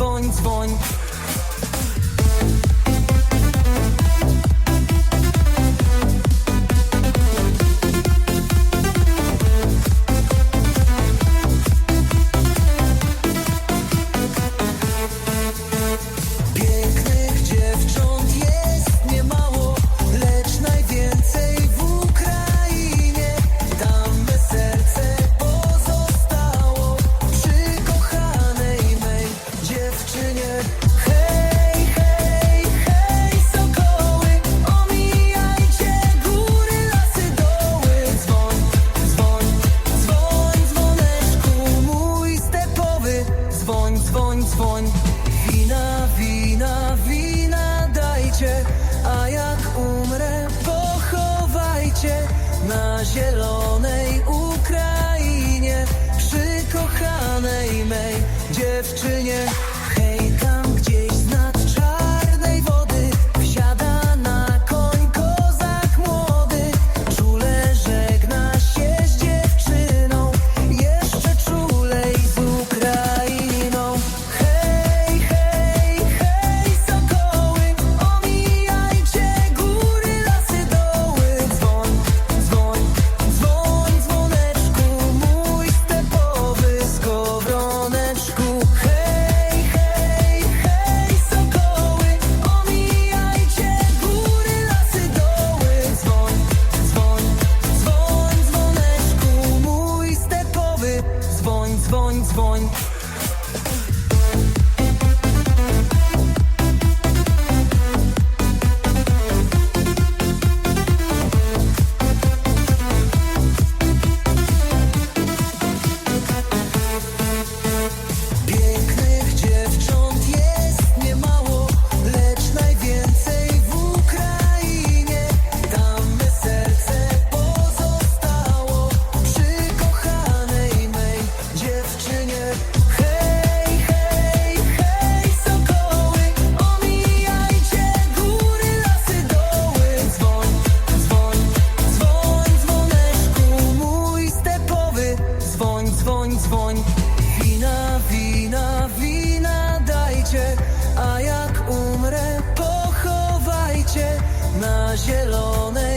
dzwoń, dzwoń na zielonej Ukrainie, przy kochanej mej dziewczynie. Wina, wina, wina dajcie, a jak umrę, pochowajcie na zielone